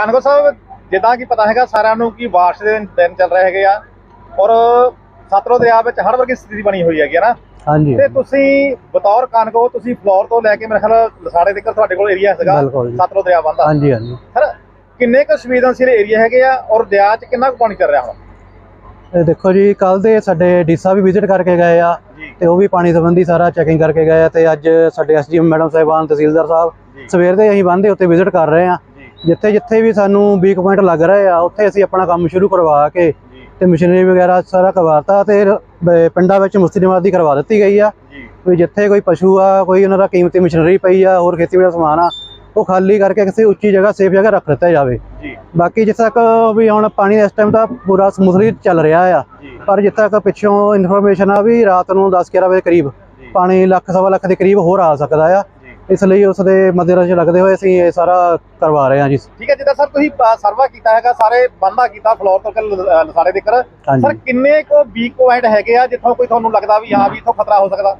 ਕਾਨਗੋ ਸਾਹਿਬ ਜਿੱਦਾਂ ਕਿ ਪਤਾ ਹੈਗਾ ਸਾਰਿਆਂ ਨੂੰ ਕਿ ਬਾਰਿਸ਼ ਦੇ ਦਿਨ ਚੱਲ ਰਹੇ ਹੈਗੇ ਆ ਔਰ ਸਤਲੁਜ ਦਰਿਆ ਵਿੱਚ ਹੜ੍ਹ ਵਰਗੀ ਸਥਿਤੀ ਬਣੀ ਹੋਈ ਹੈਗੀ ਹੈ ਨਾ। ਹਾਂਜੀ। ਤੇ ਤੁਸੀਂ ਬਤੌਰ ਕਾਨਗੋ ਤੁਸੀਂ ਫਲੋਰ ਤੋਂ ਲੈ ਕੇ ਮੇਰੇ ਖਿਆਲ ਲਸਾੜੇ ਤੱਕ ਤੁਹਾਡੇ ਕੋਲ ਏਰੀਆ ਹੈਗਾ। ਸਤਲੁਜ ਦਰਿਆ ਬੰਦਾ ਹਾਂਜੀ ਹਾਂਜੀ। ਸਰ ਕਿੰਨੇ ਕੁ ਸੰਵੇਦਨਸ਼ੀਲ ਏਰੀਆ ਹੈਗੇ ਆ ਔਰ ਦਰਿਆ 'ਚ ਕਿੰਨਾ ਕੁ ਪਾਣੀ ਚੱਲ ਰਿਹਾ ਹੁਣ? ਇਹ ਦੇਖੋ ਜੀ ਕੱਲ ਦੇ ਸਾਡੇ ਡੀਸਾ ਵੀ ਵਿਜ਼ਿਟ ਕਰਕੇ ਗਏ ਆ ਤੇ ਉਹ ਵੀ ਪਾਣੀ ਸੰਬੰਧੀ ਸਾਰਾ ਚੈਕਿੰਗ ਕਰਕੇ ਗਏ ਆ ਤੇ ਅੱਜ ਸਾਡੇ ਐਸਡੀਐਮ ਮੈਡਮ ਸਾਹਿਬਾਨ ਤਹਿਸੀਲਦਾਰ ਸਾਹਿਬ ਸਵੇਰ ਦੇ ਅਸੀਂ ਬੰਦੇ ਉੱਤੇ ਵਿਜ਼ਿਟ ਕਰ ਰਹੇ ਆ। ਜਿੱਥੇ ਜਿੱਥੇ ਵੀ ਸਾਨੂੰ ਵੀਕ ਪੁਆਇੰਟ ਲੱਗ ਰਹੇ ਆ ਉੱਥੇ ਅਸੀਂ ਆਪਣਾ ਕੰਮ ਸ਼ੁਰੂ ਕਰਵਾ ਕੇ ਤੇ ਮਸ਼ੀਨਰੀ ਵਗੈਰਾ ਸਾਰਾ ਕਰਵਾਤਾ ਤੇ ਪਿੰਡਾਂ ਵਿੱਚ ਮੁਸਤਿਮਾਦੀ ਕਰਵਾ ਦਿੱਤੀ ਗਈ ਆ। ਵੀ ਜਿੱਥੇ ਕੋਈ ਪਸ਼ੂ ਆ ਕੋਈ ਉਹਨਾਂ ਦਾ ਕੀਮਤੀ ਮਸ਼ੀਨਰੀ ਪਈ ਆ ਹੋਰ ਖੇਤੀਬਾੜੀ ਦਾ ਸਮਾਨ ਆ ਉਹ ਖਾਲੀ ਕਰਕੇ ਕਿਸੇ ਉੱਚੀ ਜਗ੍ਹਾ ਸੇਫ ਜਗ੍ਹਾ ਰੱਖ ਦਿੱਤਾ ਜਾਵੇ। ਜੀ। ਬਾਕੀ ਜਿੱਥੇ ਤੱਕ ਵੀ ਹੁਣ ਪਾਣੀ ਇਸ ਟਾਈਮ ਤਾਂ ਪੂਰਾ ਸਮੂਥਲੀ ਚੱਲ ਰਿਹਾ ਆ ਪਰ ਜਿੱਥੇ ਤੱਕ ਪਿੱਛੋਂ ਇਨਫੋਰਮੇਸ਼ਨ ਆ ਵੀ ਰਾਤ ਨੂੰ 10-11 ਵਜੇ ਕਰੀਬ ਪਾਣੀ ਲੱਖ ਸਵਾ ਲੱਖ ਦੇ ਕਰੀਬ ਹੋਰ ਆ ਸਕਦਾ ਆ। ਇਸ ਲਈ ਉਸ ਦੇ ਮੱਦੇਨਜ਼ਰ ਲੱਗਦੇ ਹੋਏ ਅਸੀਂ ਇਹ ਸਾਰਾ ਕਰਵਾ ਰਹੇ ਹਾਂ ਜੀ। ਠੀਕ ਹੈ ਜਿੱਦਾਂ ਸਰ ਤੁਸੀਂ ਅ, ਸਰਵਾ ਕੀਤਾ ਹੈਗਾ ਸਾਰੇ ਬੰਦਾ ਕੀਤਾ ਫਲੋਰ ਤੋਂ ਕਿ ਲ- ਅ, ਲਸਾੜੇ ਤੱਕ ਸਰ ਕਿੰਨੇ ਕੁ ਵੀਕ ਪੁਆਇੰਟ ਹੈਗੇ ਆ ਜਿੱਥੋਂ ਕੋਈ ਤੁਹਾਨੂੰ ਲੱਗਦਾ ਵੀ ਹਾਂ ਵੀ ਇੱਥੋਂ ਖਤਰਾ ਹੋ ਸਕਦਾ?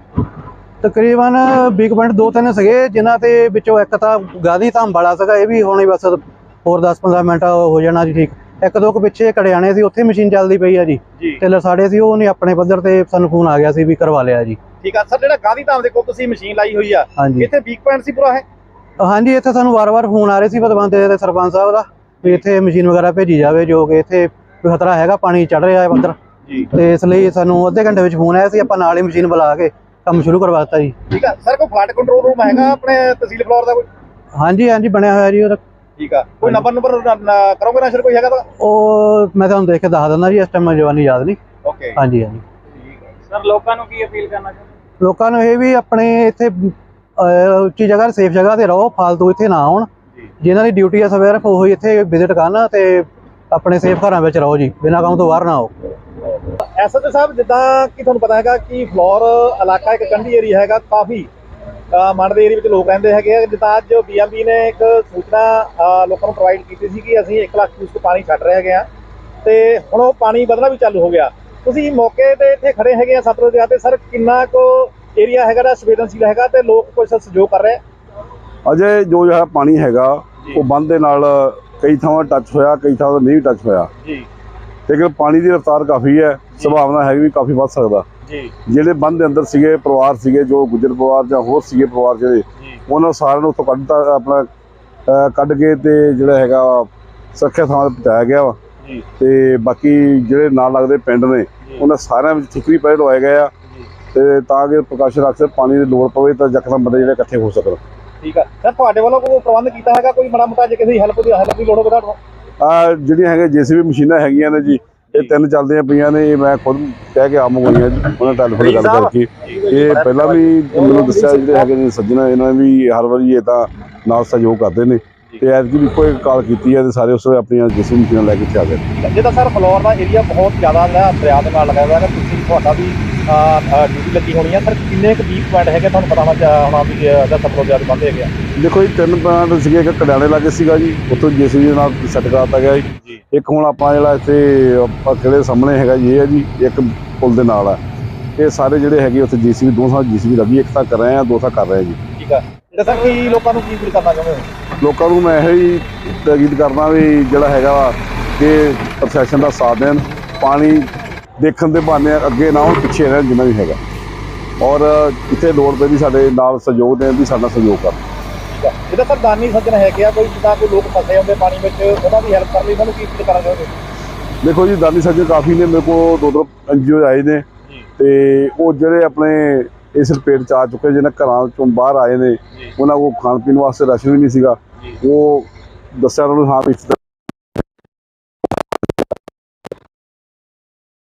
ਤਕਰੀਬਨ ਬਿਗ ਪੁਆਇੰਟ ਦੋ ਤਿੰਨ ਸੀਗੇ ਜਿਨ੍ਹਾਂ ਤੇ ਵਿੱਚੋਂ ਇੱਕ ਤਾਂ ਗਾਦੀ ਧਾਮ ਵਾਲਾ ਸੀਗਾ ਇਹ ਵੀ ਹੁਣੇ ਬਸ ਹੋਰ 10-15 ਮਿੰਟ ਹੋ ਜਾਣਾ ਜੀ ਠੀਕ। ਇੱਕ ਦੋ ਕੁ ਪਿੱਛੇ ਕੜਿਆਣੇ ਸੀ ਉੱਥੇ ਮਸ਼ੀਨ ਚੱਲਦੀ ਪਈ ਆ ਜੀ। ਜੀ। ਤੇ ਲਸਾੜੇ ਸੀ ਉਹ ਨਹੀਂ ਆਪਣੇ ਪੱਧਰ ਤੇ ਸਾਨੂੰ ਫੋਨ ਆ ਗਿਆ ਸੀ ਵੀ ਕਰਵਾ ਲਿਆ ਜੀ। ਠੀਕ ਆ? ਸਰ ਜਿਹੜਾ ਗਾਂਧੀ ਧਾਮ ਦੇ ਕੋਲ ਤੁਸੀਂ ਮਸ਼ੀਨ ਲਾਈ ਹੋਈ ਆ ਹਾਂਜੀ। ਇੱਥੇ ਵੀਕ ਪੁਆਇੰਟ ਸੀ ਪੂਰਾ ਹੈ ਹਾਂਜੀ ਇੱਥੇ ਸਾਨੂੰ ਵਾਰ-ਵਾਰ ਫੋਨ ਆ ਰਹੇ ਸੀ ਪਦਵੰਤੇ ਦੇ ਸਰਪੰਚ ਸਾਹਿਬ ਦਾ ਵੀ ਇੱਥੇ ਮਸ਼ੀਨ ਵਗੈਰਾ ਭੇਜੀ ਜਾਵੇ ਜੋ ਕਿ ਇੱਥੇ ਕੋਈ ਖਤਰਾ ਹੈਗਾ ਪਾਣੀ ਚੜ ਰਿਹਾ ਹੈ ਪੱਧਰ। ਜੀ। ਤੇ ਇਸ ਲਈ ਸਾਨੂੰ ਅੱਧੇ ਘੰਟੇ ਵਿੱਚ ਫੋਨ ਆਇਆ ਸੀ ਆਪਾਂ ਨਾਲ ਹੀ ਮਸ਼ੀਨ ਬੁਲਾ ਕੇ ਕੰਮ ਸ਼ੁਰੂ ਕਰਵਾ ਦਿੱਤਾ ਜੀ। ਠੀਕ ਆ? ਸਰ ਕੋਈ ਫਲੱਡ ਕੰਟਰੋਲ ਰੂਮ ਹੈਗਾ ਆਪਣੇ ਤਹਿਸੀਲ ਫਲੋਰ ਦਾ ਕੋਈ? ਹਾਂਜੀ ਹਾਂਜੀ ਬਣਿਆ ਹੋਇਆ ਜੀ ਉਹਦਾ। ਠੀਕ ਆ। ਕੋਈ ਨੰਬਰ ਨੰਬਰ ਕਰੋਗੇ ਨਾ ਸਰ ਕੋਈ ਹੈਗਾ ਤਾਂ? ਉਹ ਮੈਂ ਤੁਹਾਨੂੰ ਦੇਖ ਕੇ ਦੱਸ ਦਿੰਦਾ ਜੀ ਇਸ ਟਾਈਮ ਜਵਾਨੀ ਯਾਦ ਨਹੀਂ। ਓਕੇ ਹਾਂਜੀ ਹਾਂਜੀ। ਸਰ ਲੋਕਾਂ ਨੂੰ ਕੀ ਅਪੀਲ ਕਰਨਾ ਚਾਹੁੰਦੇ? ਲੋਕਾਂ ਨੂੰ ਇਹ ਵੀ ਆਪਣੇ ਇੱਥੇ ਉੱਚੀ ਜਗ੍ਹਾ ਸੇਫ ਜਗ੍ਹਾ ਤੇ ਰਹੋ ਫਾਲਤੂ ਇੱਥੇ ਨਾ ਆਉਣ। ਜਿਨ੍ਹਾਂ ਦੀ ਡਿਊਟੀ ਆ ਸਵੇਰ ਉਹ ਇੱਥੇ ਵਿਜ਼ਿਟ ਕਰਨ ਤੇ ਆਪਣੇ ਸੇਫ ਘਰਾਂ ਵਿੱਚ ਰਹੋ ਜੀ ਬਿਨਾਂ ਕੰਮ ਤੋਂ ਬਾਹਰ ਨਾ ਆਓ। ਐਸਐਚ ਸਾਹਿਬ ਜਿੱਦਾਂ ਕਿ ਤੁਹਾਨੂੰ ਪਤਾ ਹੈਗਾ ਕਿ ਫਲੋਰ ਇਲਾਕਾ ਇੱਕ ਕੰਢੀ ਏਰੀਆ ਹੈਗਾ ਕਾਫੀ ਮੰਡ ਦੇ ਏਰੀਆ ਵਿੱਚ ਲੋਕ ਰਹਿੰਦੇ ਹੈਗੇ ਆ। ਜਿੱਦਾਂ ਅੱਜ ਬੀਐਮਬੀ ਨੇ ਇੱਕ ਸੂਚਨਾ ਲੋਕਾਂ ਨੂੰ ਪ੍ਰੋਵਾਈਡ ਕੀਤੀ ਸੀ ਕਿ ਅਸੀਂ 1 ਲੱਖ ਕਿਊਸਕ ਪਾਣੀ ਛੱਡ ਰਹੇ ਹੈਗੇ ਆ ਤੇ ਹੁਣ ਉਹ ਪਾਣੀ ਵਧਣਾ ਵੀ ਚਾਲੂ ਹੋ ਗਿਆ। ਤੁਸੀਂ ਮੌਕੇ ਤੇ ਇੱਥੇ ਖੜੇ ਹੈਗੇ ਆ ਸਤਲੁਜ ਦਰਿਆ ਤੇ ਸਰ ਕਿੰਨਾ ਕੁ ਏਰੀਆ ਹੈਗਾ ਦਾ ਸੰਵੇਦਨਸ਼ੀਲ ਹੈਗਾ ਤੇ ਲੋਕ ਕੁਝ ਸਹਿਯੋਗ ਕਰ ਰਹੇ ਆ? ਅਜੇ ਜੋ ਜਿਹੜਾ ਪਾਣੀ ਹੈਗਾ ਉਹ ਬੰਦ ਦੇ ਨਾਲ ਕਈ ਥਾਵਾਂ ਟੱਚ ਹੋਇਆ ਕਈ ਥਾਵਾਂ ਨਹੀਂ ਟੱਚ ਹੋਇਆ। ਜੀ। ਲੇਕਿਨ ਪਾਣੀ ਦੀ ਰਫ਼ਤਾਰ ਕਾਫੀ ਹੈ ਸੰਭਾਵਨਾ ਹੈ ਵੀ ਕਾਫੀ ਵੱਧ ਸਕਦਾ। ਜੀ। ਜਿਹੜੇ ਬੰਦ ਦੇ ਅੰਦਰ ਸੀਗੇ ਪਰਿਵਾਰ ਸੀਗੇ ਜੋ ਗੁੱਜਰ ਪਰਿਵਾਰ ਜਾਂ ਹੋਰ ਸੀਗੇ ਪਰਿਵਾਰ ਜਿਹੜੇ ਉਹਨਾਂ ਸਾਰਿਆਂ ਨੂੰ ਉੱਥੋਂ ਕੱਢਤਾ ਆਪਣਾ ਕੱਢ ਕੇ ਤੇ ਜਿਹੜਾ ਹੈਗਾ ਸੁਰੱਖਿਆ ਥਾਂ ਤੇ ਪਹੁੰਚਾਇਆ ਗਿਆ ਵਾ। ਤੇ ਬਾਕੀ ਜਿਹੜੇ ਨਾਲ ਲੱਗਦੇ ਪਿੰਡ ਨੇ ਉਹਨਾਂ ਸਾਰਿਆਂ ਵਿੱਚ ਠਿਕਰੀ ਪੈਰ ਲਵਾਏ ਗਏ ਆ। ਤੇ ਤਾਂ ਕਿ ਪ੍ਰਕਾਸ਼ਨ ਰੱਖ ਪਾਣੀ ਦੀ ਲੋੜ ਪਵੇ ਤਾਂ ਯਕਦਮ ਬੰਦੇ ਜਿਹੜੇ ਇਕੱਠੇ ਹੋ ਸਕਣ। ਠੀਕ ਆ। ਸਰ ਤੁਹਾਡੇ ਵੱਲੋਂ ਕੋਈ ਪ੍ਰਬੰਧ ਕੀਤਾ ਹੈਗਾ? ਕੋਈ ਮਾੜਾ ਮੋਟਾ ਜੇ ਕਿਸੇ ਹੈਲਪ ਦੀ ਹੈਲਪ ਦੀ ਲੋੜ ਹੋਵੇ ਤੁਹਾਨੂੰ ਆ ਜਿਹੜੀਆਂ ਹੈਗੇ ਜੀਸੀਬੀ ਮਸ਼ੀਨਾਂ ਹੈਗੀਆਂ ਨੇ ਜੀ ਇਹ ਤਿੰਨ ਚੱਲਦੀਆਂ ਪਈਆਂ ਨੇ ਇਹ ਮੈਂ ਖੁਦ ਕਹਿ ਕੇ ਆ ਮੰਗਵਾਈਆਂ ਉਹਨਾਂ ਟੈਲੀਫੋਨ ਗੱਲ ਕਰਕੇ ਇਹ ਪਹਿਲਾਂ ਵੀ ਮੈਨੂੰ ਦੱਸਿਆ ਜਿਹੜੇ ਹੈਗੇ ਨੇ ਸੱਜਣਾ ਇਹਨਾਂ ਨੇ ਵੀ ਹਰ ਵਾਰੀ ਇਹ ਤਾਂ ਨਾਲ ਸਹਿਯੋਗ ਕਰਦੇ ਨੇ। ਤੇ ਐਤਕੀ ਵੀ ਕੋਈ ਕਾਲ ਕੀਤੀ ਹੈ ਤੇ ਸਾਰੇ ਉਸ ਵੇਲੇ ਆਪਣੀਆਂ ਜੀਸੀਬੀ ਮਸ਼ੀਨਾਂ ਲੈ ਕੇ ਇੱਥੇ ਆ ਗਏ ਜਿਹਦਾ ਸਰ ਫਲੋਰ ਦਾ ਏਰੀਆ ਬਹੁਤ ਜ਼ਿਆਦਾ ਜਿਹੜਾ ਦਰਿਆ ਦੇ ਨਾਲ ਲੱਗਾ ਹੋਇਆ ਹੈ ਤੁਸੀਂ ਤੁਹਾਡਾ ਵੀ ਡਿਊਟੀ ਲੱਗੀ ਹੋਣੀ ਹੈ ਸਰ ਕਿੰਨੇ ਕੁ ਵੀਕ ਪੁਆਇੰਟ ਹੈਗੇ ਤੁਹਾਨੂੰ ਪਤਾ ਹੋਣਾ ਹੋਣਾ ਵੀ ਇਹਦਾ ਸਤਲੁਜ ਦਰਿਆ ਦੇ ਬੰਦ ਹੈਗੇ ਆ। ਦੇਖੋ ਜੀ ਤਿੰਨ ਪਲਾਂਟ ਸੀਗੇ ਇੱਕ ਕੜਿਆਲੇ ਲਾਗੇ ਸੀਗਾ ਜੀ ਉੱਥੋਂ ਜੀਸੀਬੀ ਦੇ ਨਾਲ ਸੈੱਟ ਕਰਾਤਾ ਗਿਆ ਜੀ। ਜੀ। ਇੱਕ ਹੁਣ ਆਪਾਂ ਜਿਹੜਾ ਇੱਥੇ ਆਪਾਂ ਕਿਹੜੇ ਸਾਹਮਣੇ ਹੈਗਾ ਜੀ ਇਹ ਹੈ ਜੀ ਇੱਕ ਪੁਲ ਦੇ ਨਾਲ ਆ। ਇਹ ਸਾਰੇ ਜਿਹੜੇ ਹੈਗੇ ਉੱਥੇ ਜੀਸੀਬੀ ਦੋ ਸਾਲ ਜੀਸੀਬੀ ਲੱਗੀ ਇੱਕ ਤਾਂ ਕਰ ਰਹੇ ਆ ਦੋ ਤਾਂ ਕਰ ਰਹੇ ਆ ਜੀ। ਠੀਕ ਆ। ਜਿਹੜਾ ਸਰ ਕੀ ਲੋਕਾਂ ਨੂੰ ਕੀ ਅਪੀਲ ਕਰਨਾ ਚਾਹੁੰਦੇ ਹੋ? ਲੋਕਾਂ ਨੂੰ ਮੈਂ ਇਹ ਹੀ ਤਾਕੀਦ ਕਰਦਾ ਵੀ ਜਿਹੜਾ ਹੈਗਾ ਵਾ ਕਿ ਪ੍ਰਸ਼ਾਸਨ ਦਾ ਸਾਥ ਦੇਣ ਪਾਣੀ ਦੇਖਣ ਦੇ ਬਹਾਨੇ ਅੱਗੇ ਨਾ ਹੋਣ ਪਿੱਛੇ ਰਹਿਣ ਜਿੰਨਾ ਵੀ ਹੈਗਾ। ਔਰ ਇੱਥੇ ਲੋੜ ਪੈਂਦੀ ਸਾਡੇ ਨਾਲ ਸਹਿਯੋਗ ਦੇਣ ਦੀ ਸਾਡਾ ਸਹਿਯੋਗ ਕਰ ਠੀਕ ਆ। ਜਿਹਦਾ ਸਰ ਦਾਨੀ ਸੱਜਣ ਹੈਗੇ ਆ ਕੋਈ ਜਿੱਦਾਂ ਕੋਈ ਲੋਕ ਫਸੇ ਹੁੰਦੇ ਪਾਣੀ ਵਿੱਚ ਉਹਨਾਂ ਦੀ ਹੈਲਪ ਕਰਨ ਲਈ ਉਹਨਾਂ ਨੂੰ ਕੀ ਕਰਨਾ ਚਾਹੁੰਦੇ ਹੋ ਦੇਖੋ ਜੀ ਦਾਨੀ ਸੱਜਣ ਕਾਫੀ ਨੇ ਮੇਰੇ ਕੋਲ ਦੋ ਦੋ ਐਨਜੀਓ ਆਏ ਨੇ। ਤੇ ਉਹ ਜਿਹੜੇ ਆਪਣੇ ਇਸ ਲਪੇਟ ਚ ਆ ਚੁੱਕੇ ਜਿਹਨਾਂ ਘਰਾਂ ਚੋਂ ਬਾਹਰ ਆਏ ਨੇ ਉਹਨਾਂ ਕੋਲ ਖਾਣ ਪੀਣ ਵਾਸਤੇ ਰਾਸ਼ਨ ਵੀ ਨਹੀਂ ਸੀਗਾ। ਉਹ ਦੱਸਿਆ ਉਹਨਾਂ ਨੂੰ ਹਾਂ ਵੀ